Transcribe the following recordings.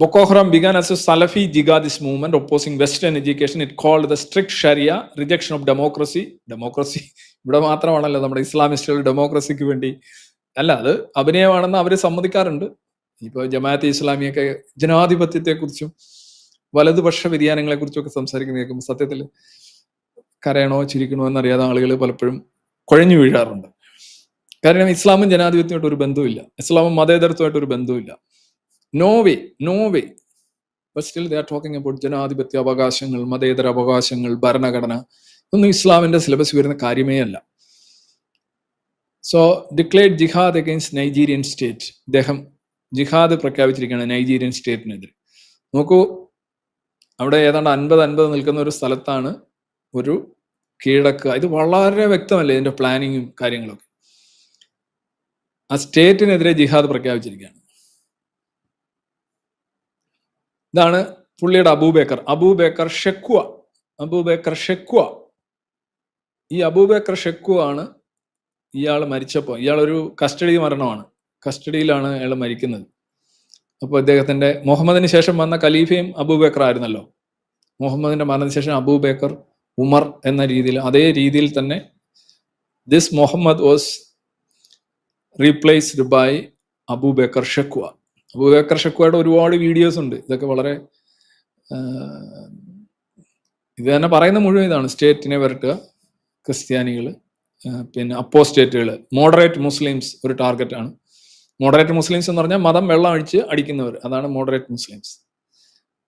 Boko began as a Salafi jihadist movement opposing Western education. It called the strict Sharia, rejection of democracy. Democracy ഇവിടെ മാത്രമാണല്ലോ നമ്മുടെ ഇസ്ലാമിസ്റ്റുകൾ ഡെമോക്രസിക്ക് വേണ്ടി. അല്ല അത് അഭിനയമാണെന്ന് അവർ സമ്മതിക്കാറുണ്ട്. ഇപ്പോൾ ജമാഅത്തെ ഇസ്ലാമിയൊക്കെ ജനാധിപത്യത്തെക്കുറിച്ചും വലതുപക്ഷ വ്യതിയാനങ്ങളെ കുറിച്ചും ഒക്കെ സംസാരിക്കുന്ന കേൾക്കുമ്പോൾ സത്യത്തിൽ കരയണോ ചിരിക്കണോ എന്നറിയാതെ ആളുകൾ പലപ്പോഴും കുഴഞ്ഞു വീഴാറുണ്ട്. കാരണം ഇസ്ലാമും ജനാധിപത്യമായിട്ട് ഒരു ബന്ധവുമില്ല. ഇസ്ലാമും മതേതരത്വമായിട്ട് ഒരു ബന്ധവുമില്ല. No way no but still they are talking about ജനാധിപത്യ അവകാശങ്ങൾ മതേതര അവകാശങ്ങൾ ഭരണഘടന. ഇതൊന്നും ഇസ്ലാമിന്റെ സിലബസ് വരുന്ന കാര്യമേ അല്ല. സോ ഡിക്ലെയർഡ് ജിഹാദ് അഗെയിൻസ്റ്റ് നൈജീരിയൻ സ്റ്റേറ്റ് ഇദ്ദേഹം ജിഹാദ് പ്രഖ്യാപിച്ചിരിക്കുകയാണ് നൈജീരിയൻ സ്റ്റേറ്റിനെതിരെ നോക്കൂ അവിടെ ഏതാണ്ട് അൻപത് അൻപത് നിൽക്കുന്ന ഒരു സ്ഥലത്താണ് ഒരു കീഴടക്കുക ഇത് വളരെ വ്യക്തമല്ലേ ഇതിന്റെ പ്ലാനിങ്ങും കാര്യങ്ങളൊക്കെ? ആ സ്റ്റേറ്റിനെതിരെ ജിഹാദ് പ്രഖ്യാപിച്ചിരിക്കുകയാണ്. ഇതാണ് പുള്ളിയുടെ അബൂബേക്കർ. അബൂബേക്കർ ഷെക്വ അബൂബേക്കർ ഷെക്വ ഈ അബൂബേക്കർ ഷെക്വ ആണ് ഇയാൾ മരിച്ചപ്പോൾ ഇയാളൊരു കസ്റ്റഡി മരണമാണ്. കസ്റ്റഡിയിലാണ് അയാൾ മരിക്കുന്നത്. അപ്പോൾ അദ്ദേഹത്തിന്റെ മുഹമ്മദിന് ശേഷം വന്ന ഖലീഫയും അബൂബേക്കർ ആയിരുന്നല്ലോ. മുഹമ്മദിന്റെ മരണത്തിന് ശേഷം അബൂബേക്കർ ഉമർ എന്ന രീതിയിൽ അതേ രീതിയിൽ തന്നെ this Mohammed was replaced by Abubakar Shekau ഷെക്വയുടെ ഒരുപാട് വീഡിയോസ് ഉണ്ട്. ഇതൊക്കെ വളരെ ഇത് തന്നെ പറയുന്ന മുഴുവൻ ഇതാണ്. സ്റ്റേറ്റിനെ വരട്ടുക ക്രിസ്ത്യാനികൾ പിന്നെ അപ്പോ സ്റ്റേറ്റുകൾ മോഡറേറ്റ് മുസ്ലിംസ് ഒരു ടാർഗറ്റാണ് മോഡറേറ്റ് മുസ്ലിംസ് എന്ന് പറഞ്ഞാൽ മതം വെള്ളം അഴിച്ച് അടിക്കുന്നവർ. അതാണ് മോഡറേറ്റ് മുസ്ലിംസ്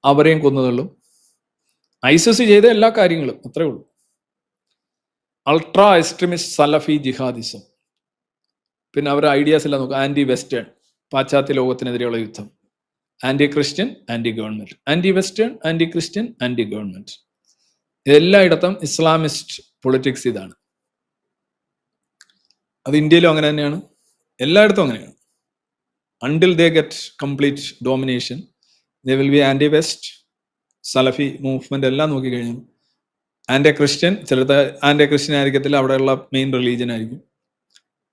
അവരെയും കൊന്നുതള്ളും. ഐസിസ് ചെയ്ത എല്ലാ കാര്യങ്ങളും അത്രേ ഉള്ളൂ. അൾട്രാ എക്സ്ട്രീമിസ്റ്റ് സലഫി ജിഹാദിസം പിന്നെ അവരുടെ ഐഡിയാസ് എല്ലാം നോക്കുക. ആന്റി വെസ്റ്റേൺ പാശ്ചാത്യ ലോകത്തിനെതിരെയുള്ള യുദ്ധം. Anti Christian anti government anti western anti Christian anti government എല്ലായിടത്തും ഇസ്ലാമിസ്റ്റ് പൊളിറ്റിക്സ് ഇതാണ്. അത് ഇന്ത്യയിലും അങ്ങനെ തന്നെയാണ്. എല്ലായിടത്തും അങ്ങനെയാണ്. Until they get complete domination they will be anti west Salafi movement എല്ലാം നോക്കിക്കഴിഞ്ഞു ആന്റി ക്രിസ്ത്യൻ ചിലത് ആന്റി ക്രിസ്ത്യൻ ആയിരിക്കത്തില്ല അവിടെയുള്ള മെയിൻ റിലീജിയൻ ആയിരിക്കും.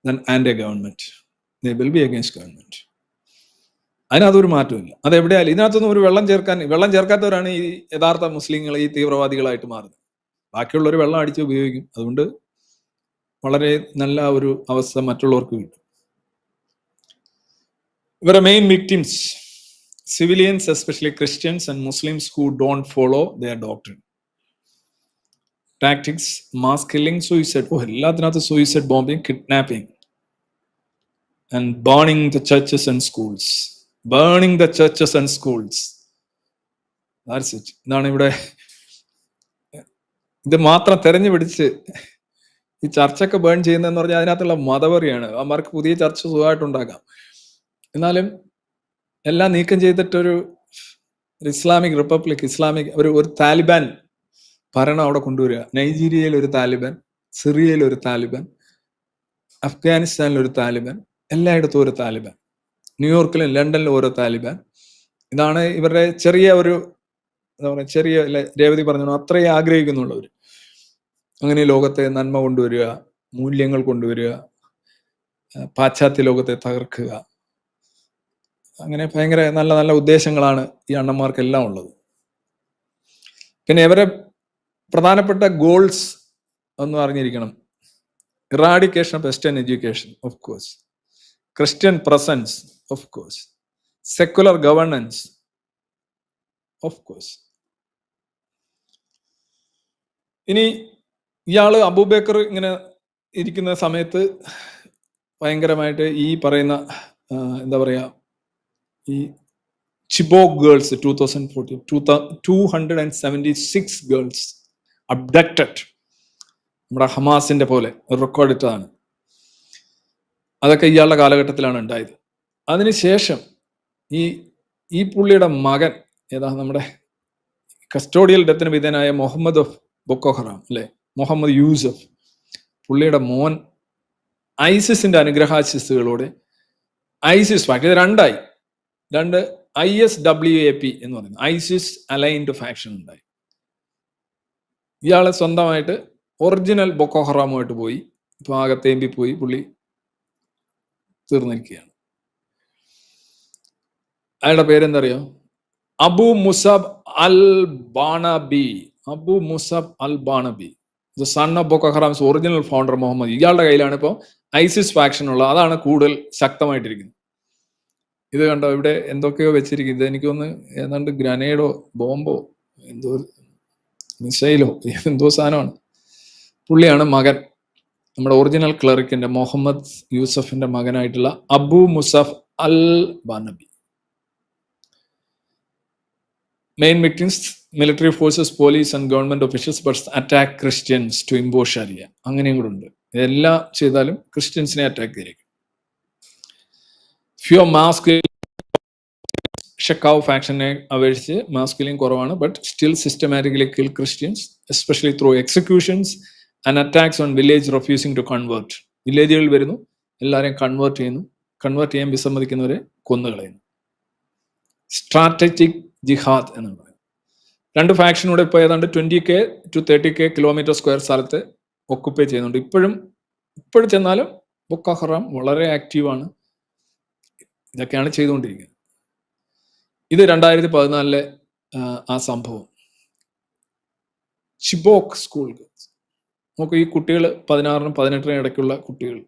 Then anti government they will be against government അതിനകത്തൊരു മാറ്റമില്ല അത് എവിടെയാലും ഇതിനകത്തൊന്നും ഒരു വെള്ളം ചേർക്കാൻ വെള്ളം ചേർക്കാത്തവരാണ് ഈ യഥാർത്ഥ മുസ്ലിങ്ങൾ ഈ തീവ്രവാദികളായിട്ട് മാറുന്നത്. ബാക്കിയുള്ളവർ വെള്ളം അടിച്ച് ഉപയോഗിക്കും. അതുകൊണ്ട് വളരെ നല്ല ഒരു അവസ്ഥ മറ്റുള്ളവർക്ക് കിട്ടും. ഇവരുടെ main victims civilians especially Christians and Muslims who don't follow their doctrine tactics mass killing suicide oh എല്ലാത്തിനകത്ത് suicide bombing kidnapping and burning the churches and schools burning the churches and schools that's ഇതാണ് ഇവിടെ ഇത് മാത്രം തെരഞ്ഞു പിടിച്ച് ഈ ചർച്ചൊക്കെ burn ചെയ്യുന്നതെന്ന് പറഞ്ഞാൽ അതിനകത്തുള്ള മതപറിയാണ്. അവന്മാർക്ക് പുതിയ ചർച്ച സുഖമായിട്ടുണ്ടാക്കാം എന്നാലും എല്ലാം നീക്കം ചെയ്തിട്ടൊരു ഇസ്ലാമിക് റിപ്പബ്ലിക് ഇസ്ലാമിക് ഒരു ഒരു താലിബാൻ ഭരണം അവിടെ കൊണ്ടുവരിക. നൈജീരിയയിൽ ഒരു താലിബാൻ സിറിയയിൽ ഒരു താലിബാൻ അഫ്ഗാനിസ്ഥാനിൽ ഒരു താലിബാൻ എല്ലായിടത്തും ഒരു താലിബാൻ. ന്യൂയോർക്കിലും ലണ്ടനിലും ഓരോ താലിബാൻ. ഇതാണ് ഇവരുടെ ചെറിയ ഒരു എന്താ പറയുക ചെറിയ രേവതി പറഞ്ഞു അത്രയും ആഗ്രഹിക്കുന്നുള്ളവർ അങ്ങനെ ലോകത്തെ നന്മ കൊണ്ടുവരിക മൂല്യങ്ങൾ കൊണ്ടുവരിക പാശ്ചാത്യ ലോകത്തെ തകർക്കുക. അങ്ങനെ ഭയങ്കര നല്ല നല്ല ഉദ്ദേശങ്ങളാണ് ഈ അണ്ണന്മാർക്കെല്ലാം ഉള്ളത്. പിന്നെ ഇവരെ പ്രധാനപ്പെട്ട ഗോൾസ് ഒന്ന് അറിഞ്ഞിരിക്കണം eradication of western education of course. Christian presence of course secular governance of course ഇനി ഇയാൾ അബൂബേക്കർ ഇങ്ങനെ ഇരിക്കുന്ന സമയത്ത് ഭയങ്കരമായിട്ട് ഈ പറയുന്ന എന്താ പറയാ ഈ Chibok girls two thousand fourteen two two hundred and seventy six girls abducted നമ്മുടെ ഹമാസിന്റെ പോലെ റെക്കോർഡ് ഇട്ടതാണ്. അതൊക്കെ ഇയാളുടെ കാലഘട്ടത്തിലാണ് ഉണ്ടായത്. അതിനുശേഷം ഈ ഈ പുള്ളിയുടെ മകൻ ഏതാ നമ്മുടെ കസ്റ്റോഡിയൽ ഡെത്തിന് വിധേയനായ മുഹമ്മദ് ഓഫ് ബൊക്കോഹറാം അല്ലെ? മുഹമ്മദ് യൂസഫ്. പുള്ളിയുടെ മോൻ ഐസിസിന്റെ അനുഗ്രഹാശിസുകളോടെ ഐസിസ് ഫാക്ഷൻ ഇത് രണ്ടായി. രണ്ട് I S W A P എന്ന് പറയുന്നത്. ഐസിസ് അലൈൻഡ് ഫാക്ഷൻ ഉണ്ടായി. ഇയാളെ സ്വന്തമായിട്ട് ഒറിജിനൽ ബൊക്കോഹറാമുമായിട്ട് പോയി. ഇപ്പൊ ആകെ തേമ്പി പോയി പുള്ളി. തീർന്നിരിക്കുകയാണ്. അയാളുടെ പേരെന്തറിയോ? അബു മുസബ് അൽ ബാണബി അബു മുസബ് അൽ ബാണബി the son of ബൊക്കോ ഹറാംസ് original founder Muhammad ഇയാളുടെ കയ്യിലാണ് ഇപ്പോൾ ഐസിസ് ഫാക്ഷൻ ഉള്ളത് അതാണ് കൂടുതൽ ശക്തമായിട്ടിരിക്കുന്നത്. ഇത് കണ്ടോ? ഇവിടെ എന്തൊക്കെയോ വെച്ചിരിക്കുന്നത്. എനിക്കൊന്ന് ഏതാണ്ട് ഗ്രനേഡോ ബോംബോ എന്തോ മിസൈലോ എന്തോ സാധനമാണ്. പുള്ളിയാണ് മകൻ. നമ്മുടെ ഒറിജിനൽ ക്ലറിക്കിന്റെ മുഹമ്മദ് യൂസഫിന്റെ മകനായിട്ടുള്ള Abu Musab al ബാനബി main victims military forces police and government officials but attack Christians to impose sharia അങ്ങനെയും കൂടെ ഉണ്ട്. ഇതെല്ലാം ചെയ്താലും ക്രിസ്ത്യൻസിനെ അറ്റാക്ക് ചെയ്തിരിക്കും ഫ്യൂ മാസ്ക് ഷെക്കാവ് ഫാക്ഷനെ അപേക്ഷിച്ച് മാസ്കിലിയും കുറവാണ് but still systematically kill Christians especially through executions and attacks on village refusing to convert വില്ലേജുകളിൽ വരുന്നു. എല്ലാവരെയും കൺവേർട്ട് ചെയ്യുന്നു. കൺവേർട്ട് ചെയ്യാൻ വിസമ്മതിക്കുന്നവരെ കൊന്നുകളയുന്നു സ്ട്രാറ്റജിക് ജിഹാദ് എന്ന് പറയുന്നത് രണ്ട് ഫാക്ഷനൂടെ ഇപ്പോൾ ഏതാണ്ട് twenty K to thirty K kilometre square സ്ഥലത്ത് ഒക്കുപ്പൈ ചെയ്യുന്നുണ്ട്. ഇപ്പോഴും ഇപ്പോഴും ചെന്നാലും ബൊക്ക ഹറാം വളരെ ആക്റ്റീവാണ് ഇതൊക്കെയാണ് ചെയ്തുകൊണ്ടിരിക്കുന്നത്. ഇത് രണ്ടായിരത്തി പതിനാലിലെ ആ സംഭവം. ചിബോക്ക് സ്കൂൾ നോക്കൂ ഈ കുട്ടികൾ പതിനാറിനും പതിനെട്ടിനും ഇടയ്ക്കുള്ള കുട്ടികൾ.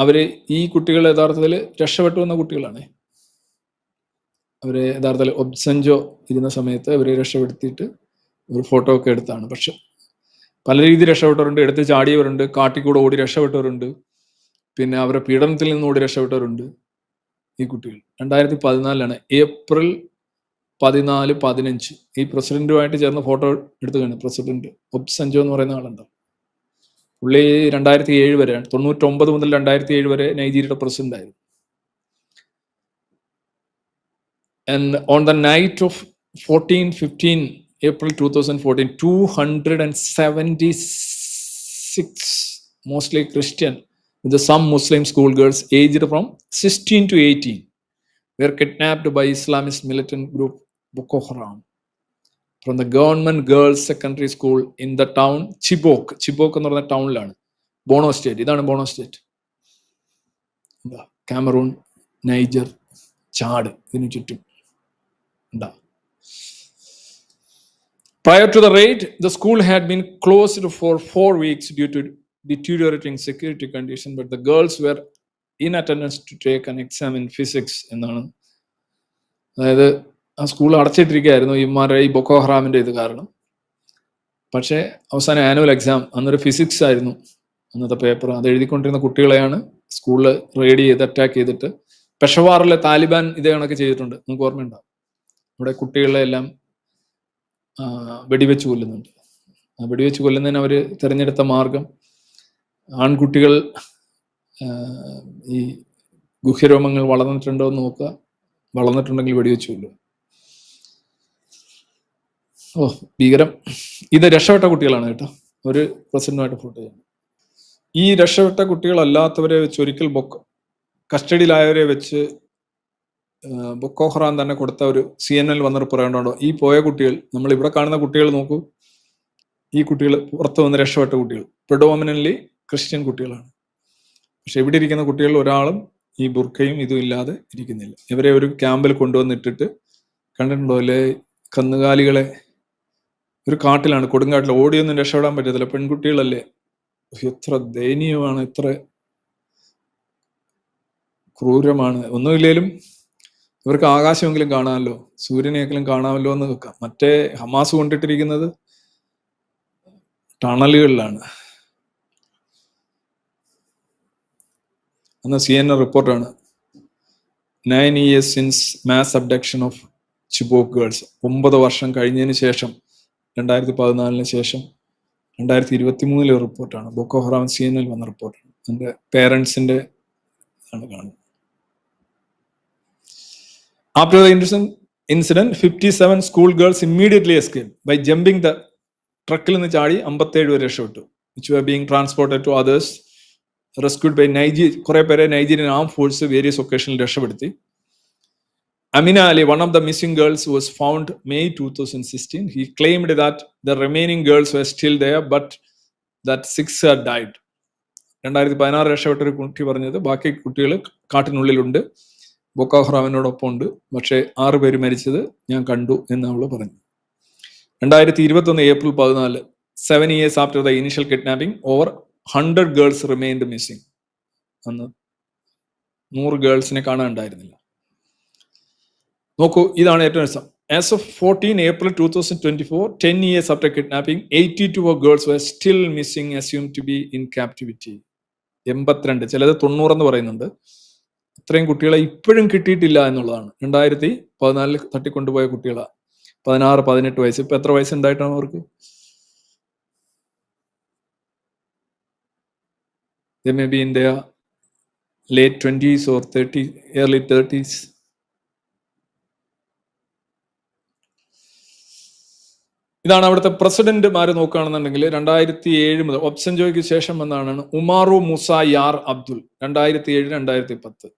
അവർ ഈ കുട്ടികൾ യഥാർത്ഥത്തിൽ രക്ഷപ്പെട്ടു വന്ന കുട്ടികളാണ്. അവരെ യഥാർത്ഥത്തിൽ ഒബ്സെഞ്ചോ ഇരുന്ന സമയത്ത് അവരെ രക്ഷപ്പെടുത്തിയിട്ട് ഒരു ഫോട്ടോ ഒക്കെ എടുത്താണ്. പക്ഷെ പല രീതിയിൽ രക്ഷപ്പെട്ടവരുണ്ട്. എടുത്ത് ചാടിയവരുണ്ട്. കാട്ടിക്കൂടെ ഓടി രക്ഷപ്പെട്ടവരുണ്ട്. പിന്നെ അവരുടെ പീഡനത്തിൽ നിന്ന് ഓടി രക്ഷപ്പെട്ടവരുണ്ട് ഈ കുട്ടികൾ. രണ്ടായിരത്തി പതിനാലിലാണ് ഏപ്രിൽ പതിനാല് പതിനഞ്ച്. ഈ പ്രസിഡന്റുമായിട്ട് ചേർന്ന് ഫോട്ടോ എടുത്തു കഴിഞ്ഞു പ്രസിഡന്റ് ഒബ്സെഞ്ചോ എന്ന് പറയുന്ന ആളുണ്ട് പുള്ളി രണ്ടായിരത്തി ഏഴ് വരെയാണ് തൊണ്ണൂറ്റൊമ്പത് മുതൽ രണ്ടായിരത്തി ഏഴ് വരെ നൈജീരിയയുടെ പ്രസിഡന്റ് ആയിരുന്നു. And on the night of fourteen and thousand fourteen two hundred 14 15 six 2014 276 with some with some muslim schoolgirls aged from 16 to 18 were kidnapped by Islamist militant group boko haram from the government girls secondary school in the town chibok chibok എന്ന് പറഞ്ഞ ടൗണിലാണ് Borno state ഇതാണ് Borno state Cameroon Niger Chad ഇതിനു ചുറ്റും ഉണ്ടാവും Prior to the raid, the school had been closed for four weeks due to deteriorating security condition, but the girls were in attendance to take an exam in physics എന്നാണ് അതായത് ആ school അടച്ചിട്ടിരിക്കുകയായിരുന്നു ഇമാരുടെ ഈ ബൊക്കോ ഹറാമിന്റെ ഇത് കാരണം. പക്ഷേ അവസാനം ആനുവൽ എക്സാം അന്നൊരു physics ആയിരുന്നു അന്നത്തെ പേപ്പർ അത് എഴുതിക്കൊണ്ടിരുന്ന കുട്ടികളെയാണ് സ്കൂളിൽ റെയ്ഡ് ചെയ്ത് അറ്റാക്ക് ചെയ്തിട്ട് പെഷവാറിലെ താലിബാൻ ഇതേ കണക്ക് ചെയ്തിട്ടുണ്ട്. നമുക്ക് ഓർമ്മയുണ്ടാവും ഇവിടെ കുട്ടികളെ എല്ലാം വെടിവെച്ച് കൊല്ലുന്നുണ്ട്. ആ വെടിവെച്ച് കൊല്ലുന്നതിന് അവർ തിരഞ്ഞെടുത്ത മാർഗം ആൺകുട്ടികൾ ഈ ഗുഹ്യരോമങ്ങൾ വളർന്നിട്ടുണ്ടോ എന്ന് നോക്കുക. വളർന്നിട്ടുണ്ടെങ്കിൽ വെടിവെച്ച് കൊല്ലുക. ഓ ഭീകരം. ഇത് രക്ഷപ്പെട്ട കുട്ടികളാണ് കേട്ടോ. ഒരു പ്രസിഡന്റുമായിട്ട് ഫോട്ടോ ചെയ്യുന്നത് ഈ രക്ഷപ്പെട്ട കുട്ടികളല്ലാത്തവരെ വെച്ച് ഒരിക്കൽ ബൊക്ക കസ്റ്റഡിയിലായവരെ വെച്ച് ബൊക്കോഹ്റാൻ തന്നെ കൊടുത്ത ഒരു സി എൻ എൽ വന്ന റിപ്പോർട്ട് കണ്ടോ? ഈ പോയ കുട്ടികൾ നമ്മൾ ഇവിടെ കാണുന്ന കുട്ടികൾ നോക്കൂ. ഈ കുട്ടികൾ പുറത്ത് വന്ന് രക്ഷപ്പെട്ട കുട്ടികൾ. പ്രിഡോമിനന്റ്ലി ക്രിസ്ത്യൻ കുട്ടികളാണ്. പക്ഷെ ഇവിടെ ഇരിക്കുന്ന കുട്ടികളിൽ ഒരാളും ഈ ബുർഖയും ഇതും ഇല്ലാതെ ഇരിക്കുന്നില്ല. ഇവരെ ഒരു ക്യാമ്പിൽ കൊണ്ടുവന്നിട്ടിട്ട് കണ്ടിട്ടുണ്ടോ? അല്ലേ? കന്നുകാലികളെ ഒരു കാട്ടിലാണ് കൊടുങ്കാട്ടിൽ ഓടിയൊന്നും രക്ഷപ്പെടാൻ പറ്റത്തില്ല. പെൺകുട്ടികളല്ലേ? എത്ര ദയനീയമാണ് എത്ര ക്രൂരമാണ്. ഒന്നുമില്ലേലും ഇവർക്ക് ആകാശമെങ്കിലും കാണാമല്ലോ സൂര്യനെയെങ്കിലും കാണാമല്ലോ എന്ന് വെക്കാം. മറ്റേ ഹമാസ് കൊണ്ടിട്ടിരിക്കുന്നത് ടണലുകളിലാണ്. അന്ന് സി എൻ എ റിപ്പോർട്ടാണ്. Nine years since mass abduction of Chibok girls ഒമ്പത് വർഷം കഴിഞ്ഞതിന് ശേഷം രണ്ടായിരത്തി പതിനാലിന് ശേഷം രണ്ടായിരത്തി ഇരുപത്തി മൂന്നിലെ റിപ്പോർട്ടാണ്. ബോക്കോ ഹറാം സി എൻ വന്ന റിപ്പോർട്ടാണ്. എന്റെ പേരൻസിന്റെ ആണ് കാണുന്നത്. After the the incident, incident 57 school girls immediately escaped by jumping the ട്രക്കിൽ നിന്ന് ചാടി അമ്പത്തേഴ് പേര് രക്ഷപ്പെട്ടു. Which were being transported to others rescued by നൈജീ കുറേ പേരെ നൈജീരിയൻ ആം ഫോഴ്സ് വേരിയസ് ഒക്കേഷനിൽ രക്ഷപ്പെടുത്തി. Amina Ali, one of the missing girls, was found May two thousand sixteen he claimed that the were girls there, still that but that died. രണ്ടായിരത്തി പതിനാറ് രക്ഷപ്പെട്ട ഒരു കുട്ടി പറഞ്ഞത് ബാക്കി കുട്ടികൾ കാട്ടിനുള്ളിലുണ്ട്. ബൊക്കാഹ്റാമിനോടൊപ്പം ഉണ്ട്. പക്ഷേ ആറ് പേര് മരിച്ചത് ഞാൻ കണ്ടു എന്ന് അവൾ പറഞ്ഞു. രണ്ടായിരത്തി ഇരുപത്തൊന്ന് ഏപ്രിൽ പതിനാല് seven years after the initial kidnapping over hundred girls remained missing അന്ന് നൂറ് ഗേൾസിനെ കാണാനുണ്ടായിരുന്നില്ല. നോക്കൂ ഇതാണ് ഏറ്റവും രസം. As of fourteen April two thousand twenty four ten years after kidnapping eighty two girls were still missing assumed to be in captivity എൺപത്തിരണ്ട് ചിലത് തൊണ്ണൂറെന്ന് പറയുന്നുണ്ട്. ഇത്രയും കുട്ടികളെ ഇപ്പോഴും കിട്ടിയിട്ടില്ല എന്നുള്ളതാണ്. രണ്ടായിരത്തി പതിനാലിൽ തട്ടിക്കൊണ്ടുപോയ കുട്ടികളാണ് പതിനാറ് പതിനെട്ട് വയസ്സ്. ഇപ്പൊ എത്ര വയസ്സുണ്ടായിട്ടാണ് അവർക്ക്? They may be in the late 20s or 30 early 30s ഇതാണ് അവിടുത്തെ പ്രസിഡന്റുമാര് നോക്കുകയാണെന്നുണ്ടെങ്കിൽ രണ്ടായിരത്തി ഏഴ് മുതൽ ഒബ്സൻജോയ്ക്ക് ശേഷം വന്നാണ് ഉമാറു മുസ യാർ അബ്ദുൽ. രണ്ടായിരത്തി ഏഴ് രണ്ടായിരത്തി പത്ത്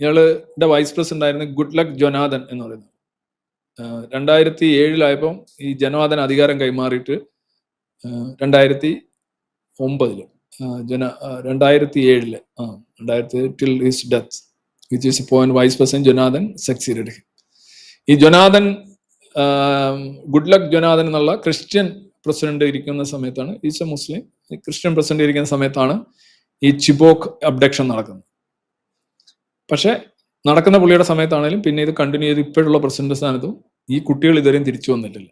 ഇയാളുടെ വൈസ് പ്രസിഡന്റ് ആയിരുന്നു ഗുഡ് ലക്ക് ജൊനാഥൻ എന്ന് പറയുന്നത്. രണ്ടായിരത്തി ഏഴിലായപ്പം ഈ ജനാഥൻ അധികാരം കൈമാറിയിട്ട് രണ്ടായിരത്തി ഒമ്പതിൽ ജന രണ്ടായിരത്തി ഏഴിൽ ആ രണ്ടായിരത്തി till his death which is point vice president Jonathan succeed ഈ ജൊനാഥൻ ഗുഡ് ലക്ക് ജൊനാഥൻ എന്നുള്ള ക്രിസ്ത്യൻ പ്രസിഡന്റ് ഇരിക്കുന്ന സമയത്താണ്. Is a Muslim Christian president ഇരിക്കുന്ന സമയത്താണ് ഈ ചിബോക്ക് അബ്ഡക്ഷൻ നടക്കുന്നത്. പക്ഷെ നടക്കുന്ന പുള്ളിയുടെ സമയത്താണെങ്കിലും പിന്നെ ഇത് കണ്ടിന്യൂ ചെയ്ത് ഇപ്പോഴുള്ള പ്രസിഡന്റ് സ്ഥാനത്തും ഈ കുട്ടികൾ ഇതുവരെയും തിരിച്ചു വന്നിട്ടില്ല.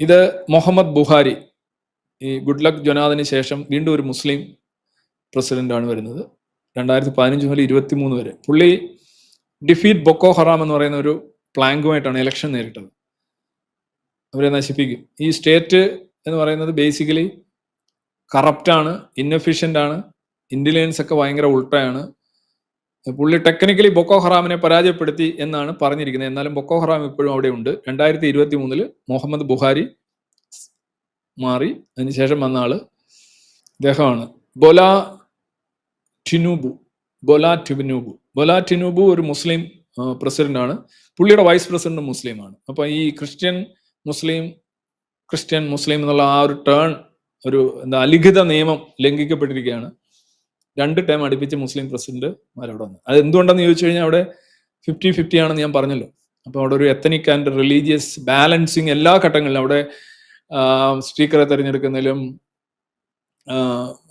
ഇത് മുഹമ്മദ് ബുഹാരി ഈ ഗുഡ് ലക്ക് ജൊനാഥിന് ശേഷം വീണ്ടും ഒരു മുസ്ലിം പ്രസിഡന്റ് ആണ് വരുന്നത്. രണ്ടായിരത്തി പതിനഞ്ച് മുതൽ ഇരുപത്തി മൂന്ന് വരെ. പുള്ളി ഡിഫീറ്റ് ബൊക്കോ ഹറാം എന്ന് പറയുന്ന ഒരു പ്ലാങ്കുമായിട്ടാണ് ഇലക്ഷൻ നേരിട്ടത്. അവരെ നശിപ്പിക്കും. ഈ സ്റ്റേറ്റ് എന്ന് പറയുന്നത് ബേസിക്കലി കറപ്റ്റാണ് ഇന്നഫിഷ്യന്റ് ആണ് ഇന്റലിജൻസ് ഒക്കെ ഭയങ്കര ഉൾട്ടയാണ് പുള്ളി ടെക്നിക്കലി ബൊക്കോ ഹറാമിനെ പരാജയപ്പെടുത്തി എന്നാണ് പറഞ്ഞിരിക്കുന്നത്. എന്നാലും ബൊക്കോ ഹറാം ഇപ്പോഴും അവിടെ ഉണ്ട്. രണ്ടായിരത്തി ഇരുപത്തി മൂന്നിൽ മുഹമ്മദ് ബുഹാരി മാറി. അതിനുശേഷം വന്ന ആൾ ഇദ്ദേഹമാണ്. ബൊല ടിനുബു. ബൊല ടിനുബു ബൊലാ ടിനുബു ഒരു മുസ്ലിം പ്രസിഡന്റാണ്. പുള്ളിയുടെ വൈസ് പ്രസിഡന്റ് മുസ്ലിമാണ്. അപ്പൊ ഈ ക്രിസ്ത്യൻ മുസ്ലിം ക്രിസ്ത്യൻ മുസ്ലിം എന്നുള്ള ആ ഒരു ടേൺ ഒരു എന്താ അലിഖിത നിയമം ലംഘിക്കപ്പെട്ടിരിക്കുകയാണ്. രണ്ട് ടൈം അടുപ്പിച്ച് മുസ്ലിം പ്രസിഡന്റ് അവിടെ വന്നു. അത് എന്തുകൊണ്ടെന്ന് ചോദിച്ചു കഴിഞ്ഞാൽ അവിടെ ഫിഫ്റ്റി ഫിഫ്റ്റി ആണെന്ന് ഞാൻ പറഞ്ഞല്ലോ. അപ്പോൾ അവിടെ ഒരു എത്തനിക് ആൻഡ് റിലീജിയസ് ബാലൻസിങ് എല്ലാ ഘട്ടങ്ങളിലും അവിടെ സ്പീക്കറെ തിരഞ്ഞെടുക്കുന്നതിലും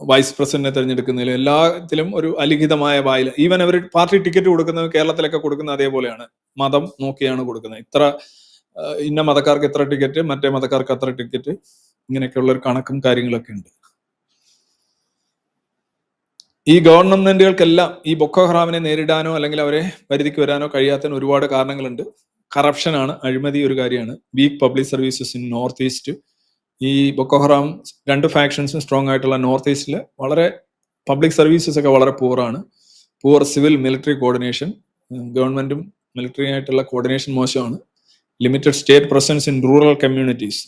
വൈസ് പ്രസിഡന്റിനെ തെരഞ്ഞെടുക്കുന്നതിലും എല്ലാത്തിലും ഒരു അലിഖിതമായ വായിൽ ഈവൻ അവർ പാർട്ടി ടിക്കറ്റ് കൊടുക്കുന്നത് കേരളത്തിലൊക്കെ കൊടുക്കുന്ന അതേപോലെയാണ്. മതം നോക്കിയാണ് കൊടുക്കുന്നത്. ഇത്ര ഇന്ന മതക്കാർക്ക് ഇത്ര ടിക്കറ്റ് മറ്റേ മതക്കാർക്ക് അത്ര ടിക്കറ്റ് ഇങ്ങനെയൊക്കെയുള്ള ഒരു കണക്കും കാര്യങ്ങളൊക്കെ ഉണ്ട്. ഈ ഗവൺമെന്റുകൾക്കെല്ലാം ഈ ബൊക്കോ ഹറാമിനെ നേരിടാനോ അല്ലെങ്കിൽ അവരെ പരിധിക്ക് വരാനോ കഴിയാത്തതിന് ഒരുപാട് കാരണങ്ങളുണ്ട്. കറപ്ഷനാണ് അഴിമതി ഒരു കാര്യമാണ്. Weak public services in north east ഈ ബൊക്കോഹറാം രണ്ട് ഫാക്ഷൻസും സ്ട്രോങ് ആയിട്ടുള്ള നോർത്ത് ഈസ്റ്റിൽ വളരെ പബ്ലിക് സർവീസസ് ഒക്കെ വളരെ പൂറാണ് പൂർ സിവിൽ മിലിറ്ററി കോർഡിനേഷൻ ഗവൺമെന്റും മിലിറ്ററി ആയിട്ടുള്ള കോർഡിനേഷൻ മോശമാണ്. Limited state presence in rural communities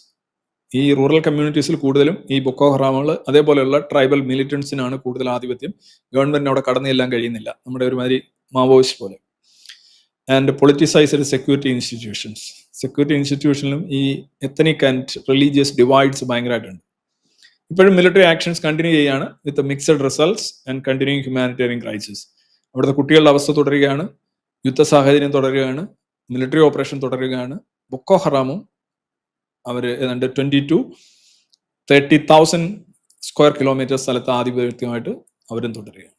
ഈ റൂറൽ കമ്മ്യൂണിറ്റീസിൽ കൂടുതലും ഈ ബൊക്കോ ഹറാമുകൾ അതേപോലെയുള്ള ട്രൈബൽ മിലിറ്റൻസിനാണ് കൂടുതൽ ആധിപത്യം. ഗവൺമെന്റിന് അവിടെ കടന്നു കഴിയുന്നില്ല. നമ്മുടെ ഒരുമാതിരി മാവോയിസ്റ്റ് പോലെ. And politicised security institutions security ഇൻസ്റ്റിറ്റ്യൂഷനിലും ഈ എത്തനിക് ആൻഡ് റിലീജിയസ് ഡിവൈഡ്സ് ഭയങ്കരമായിട്ടുണ്ട് ഇപ്പോഴും മിലിറ്ററി ആക്ഷൻസ് കണ്ടിന്യൂ ചെയ്യുകയാണ് with mixed results and continuing humanitarian crisis അവിടുത്തെ കുട്ടികളുടെ അവസ്ഥ തുടരുകയാണ് യുദ്ധ സാഹചര്യം തുടരുകയാണ് മിലിറ്ററി ഓപ്പറേഷൻ തുടരുകയാണ്. ബൊക്കോ ഹറാമും അവർ ഏതാണ്ട് twenty to thirty thousand square kilometre സ്ഥലത്ത് ആധിപത്യമായിട്ട് അവരും തുടരുകയാണ്.